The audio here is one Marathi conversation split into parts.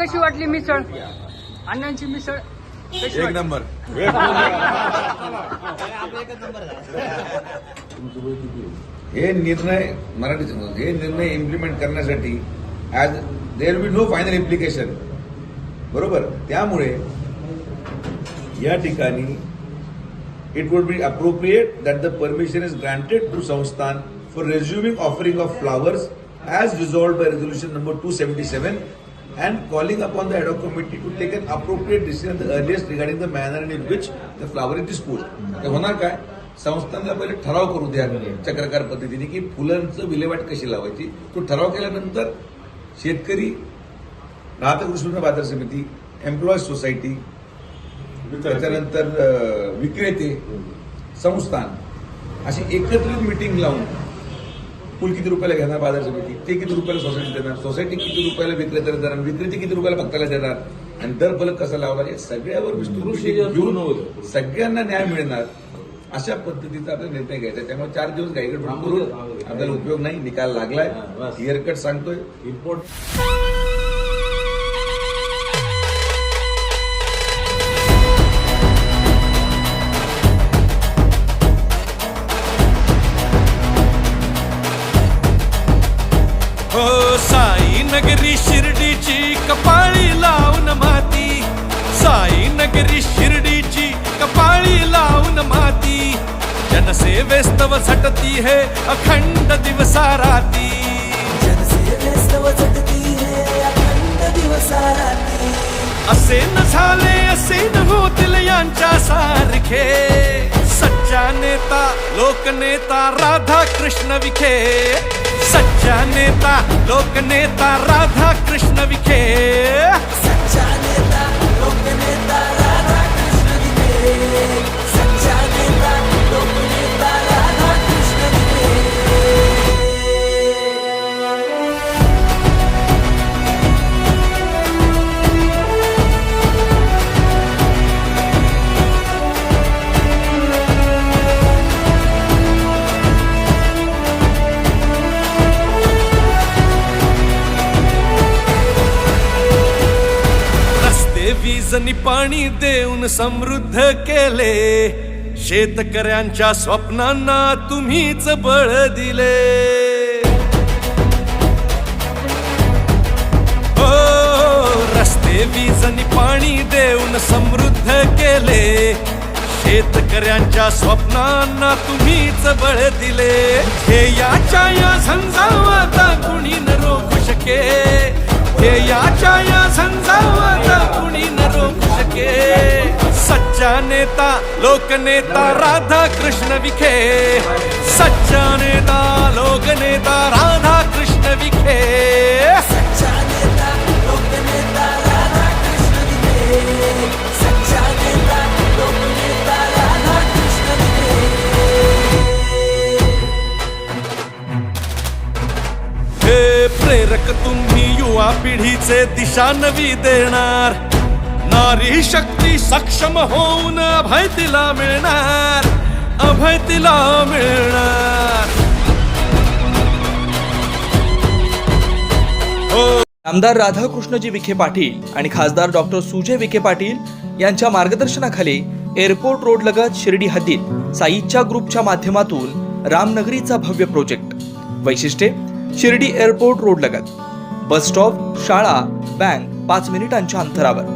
कशी वाटली मिसळ? अण्णांची मिसळ कशी एक वाटली? नंबर. हे निर्णय मराठी हे निर्णय इम्प्लिमेंट करण्यासाठी as there be no final implication बरोबर? त्यामुळे या ठिकाणी it would be appropriate that the permission is granted to संस्थान for resuming offering of flowers as resolved by resolution number 277 and calling upon the ad hoc committee to take an appropriate decision at the earliest regarding the manner in which the flower is disposed. तर होणार काय संस्थांना पहिले ठराव करू द्या चक्रकार पद्धतीने की फुलांचं विल्हेवाट कशी लावायची तो ठराव केल्यानंतर शेतकरी राधाकृष्ण बाजार समिती एम्प्लॉईज सोसायटी त्याच्यानंतर विक्रेते संस्थान अशी एकत्रित मिटिंग लावून फुल किती रुपयाला घेणार बाजार समिती ते किती रुपयाला सोसायटी देणार? सोसायटी किती रुपयाला विक्रेत्याला देणार? विक्रेते किती रुपयाला भक्ताला देणार? आणि दर फलक कसा लावणार? या सगळ्यावर विस्तृत सगळ्यांना न्याय मिळणार. अशा पद्धतीचा आपला निर्णय घ्यायचा. त्यामुळे चार दिवस घाईगड करून आपल्याला उपयोग नाही. निकाल लागलाय. क्लिअर कट सांगतोय. हो नगरी शिर्डीची कपाळी लावून माती. साई नगरी शिर्डीची कपाळी लावून माती. जनसेवेस्तव झटती हे अखंड दिवसा राती जनसेवेस्तव झटती है अखंड दिवसाराती. असे न झाले असे न होतील यांच्या सारखे. लोकनेता राधा कृष्ण विखे सच्चा नेता लोकनेता राधा कृष्ण विखे. रस्ते वीजनी पाणी देऊन समृद्ध केले. शेतकऱ्यांच्या स्वप्नांना तुम्हीच बळ दिले. हो रस्ते वीजनी पाणी देऊन समृद्ध केले. शेतकऱ्यांच्या स्वप्नांना तुम्हीच बळ दिले. हे याच्या या झंझावाता कुणी न रोखू शके. हे याच्या या झंझावाता विखे। सच्चा नेता लोकनेता राधा कृष्ण विखे। सच्चा नेता लोकनेता राधा कृष्ण विखे। नेता राधा कृष्ण विखे। हे प्रेरक तुम्ही युवा पिढीचे दिशा नवी देणार। नारी शक्ती सक्षम होऊन अभय तिला मिळणार अभय तिला मिळणार. हो. आमदार राधाकृष्णजी विखे पाटील आणि खासदार डॉक्टर सुजय विखे पाटील यांच्या मार्गदर्शनाखाली एअरपोर्ट रोड लगत शिर्डी हद्दीत साईच्या ग्रुपच्या माध्यमातून रामनगरीचा भव्य प्रोजेक्ट. वैशिष्ट्ये शिर्डी एअरपोर्ट रोड लगत. बस स्टॉप शाळा बँक पाच मिनिटांच्या अंतरावर.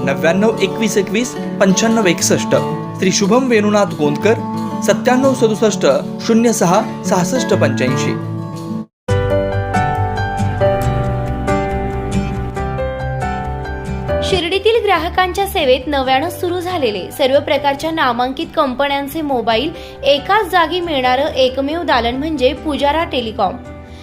नव्याण्णव एकवीस एकवीस पंच्याण्णव एकसष्ट. श्री शुभम वेणुनाथ गोंदकर सत्त्याण्णव सदुसष्ट शून्य सहा सहासष्ट पंच्याऐंशी. शिर्डीतील ग्राहकांच्या सेवेत नव्यानं सुरू झालेले सर्व प्रकारच्या नामांकित कंपन्यांचे मोबाईल एकाच जागी मिळणारं एकमेव दालन म्हणजे पुजारा टेलिकॉम.